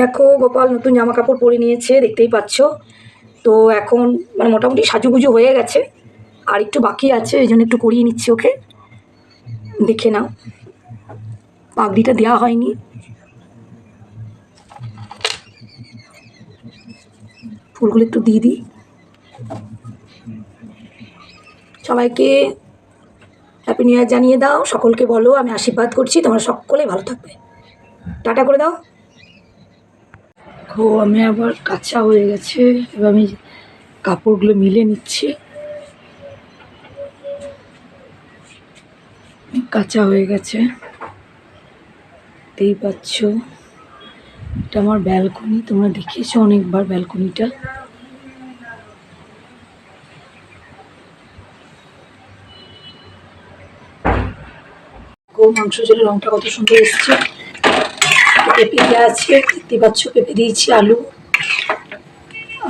দেখো, গোপাল নতুন জামা কাপড় পরে নিয়েছে, দেখতেই পাচ্ছ। তো এখন মানে মোটামুটি সাজুগুজু হয়ে গেছে, আর একটু বাকি আছে, এই জন্য একটু করিয়ে নিচ্ছি ওকে। দেখে নাও। পাগড়িটা দেওয়া হয়নি। ফুলগুলো একটু দিয়ে দিই। সবাইকে হ্যাপি নিউ ইয়ার জানিয়ে দাও, সকলকে বলো, আমি আশীর্বাদ করছি, তোমরা সকলেই ভালো থাকবে। টাটা করে দাও। ও আমি আবার কাঁচা হয়ে গেছে। এবার আমি কাপড়গুলো মিলে নিচ্ছি। কাঁচা হয়ে গেছে। দেখতেই পাচ্ছ, এটা আমার ব্যালকনি। তোমরা দেখিয়েছো অনেকবার ব্যালকনিটা। গো, মাংস ঝোলের রংটা কত সুন্দর এসছে। পেঁপে দেওয়া আছে দেখতে পাচ্ছ পেঁপে দিয়েছি আলু।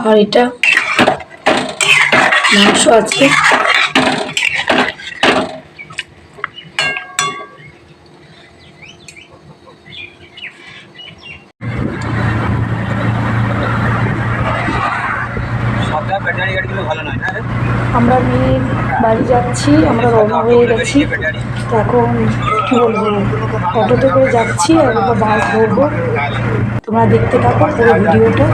আর এটা মাংস আছে? আমরা মেয়ের বাড়ি যাচ্ছি আমরা রওনা হয়ে গেছি। এখন কী বলব? অটোতে করে যাচ্ছি আর এবার বাস ধরবো। তোমরা দেখতে থাকো পুরো ভিডিওটা।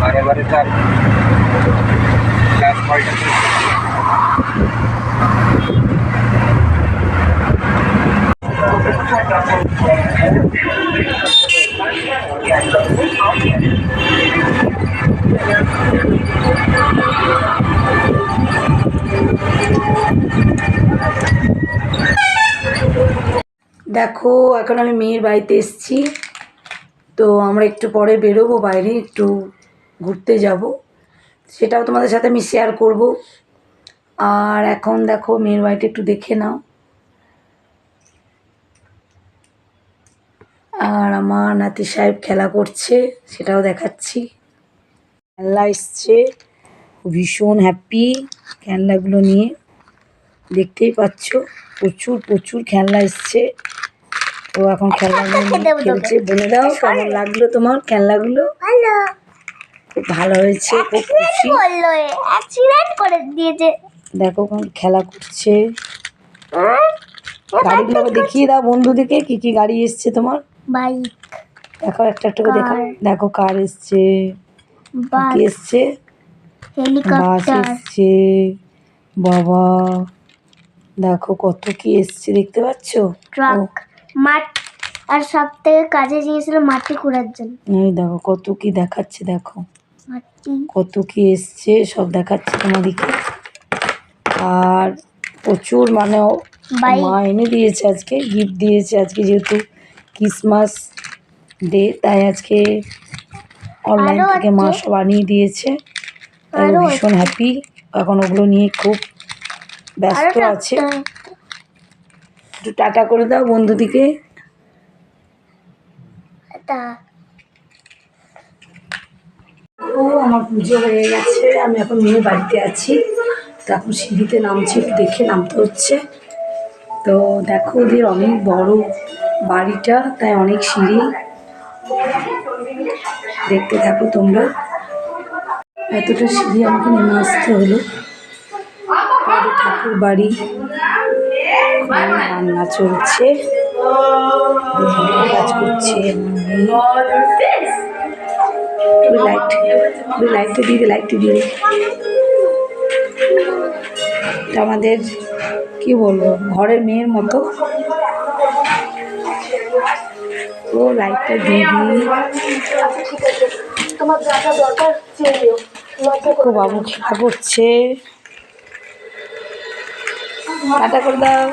বারে বারে দেখো, এখন আমি মেয়ের বাড়িতে এসেছি। তো আমরা একটু পরে বেরোবো, বাইরে একটু ঘুরতে যাব। সেটাও তোমাদের সাথে আমি শেয়ার করব। আর এখন দেখো, মেয়ের বাড়িটা একটু দেখে নাও। আর আমার নাতি সাহেব খেলা করছে সেটাও দেখাচ্ছি। খেলনা এসছে ভীষণ হ্যাপি খেলনাগুলো নিয়ে। দেখতেই পাচ্ছ প্রচুর প্রচুর খেলনা এসছে। ও এখন খেলনাগুলো নিয়ে খেলছে বলে দাও কেমন লাগল তোমার খেলনাগুলো? খুব ভালো হয়েছে খুব খুশি। করে দিয়েছে। দেখো খেলা করছে। গাড়িগুলো দেখিয়ে দাও বন্ধুদেরকে কি কি গাড়ি এসছে তোমার। বাইক। দেখো একটা একটা করে দেখো। দেখো কার এসছে? বাস। এসছে? Bus helicopter. এসছে। বাবা। দেখো কত কি এসছে দেখতে পাচ্ছ? ট্রাক মাঠ আর সব থেকে কাজে গিয়েছিল মাটি খোঁড়ার জন্য। এই দেখো কত কি দেখাচ্ছে দেখো। কত কি এসছে সব দেখাচ্ছে তোমাদেরকে। আর প্রচুর মানে মা এনে দিয়েছে আজকে গিফট দিয়েছে আজকে যেহেতু। ক্রিসমাস ডে তাই আজকে অনলাইন থেকে মা। সব আনিয়ে দিয়েছে। তাই ভীষণ হ্যাপি এখন ওগুলো নিয়ে খুব ব্যস্ত আছে। একটু টাটা করে দাও বন্ধুদিকে। ও আমার পুজো হয়ে গেছে। আমি এখন মেয়ে বাড়িতে আছি। তো এখন সিঁড়িতে নামছি একটু দেখে নামতে হচ্ছে। তো দেখো ওদের অনেক বড় বাড়িটা, তাই অনেক সিঁড়ি। দেখতে থাকো তোমরা। এতটা সিঁড়ি আমাকে নেমে আসতে হলো। ঠাকুর বাড়ি রান্না চলছে। কাজ করছে লাইট আমাদের, কি বলব, ঘরের মেয়ের মতো। ও লাইটটা দিয়ে ও বাবু খেলা করছে। টাটা করে দাও।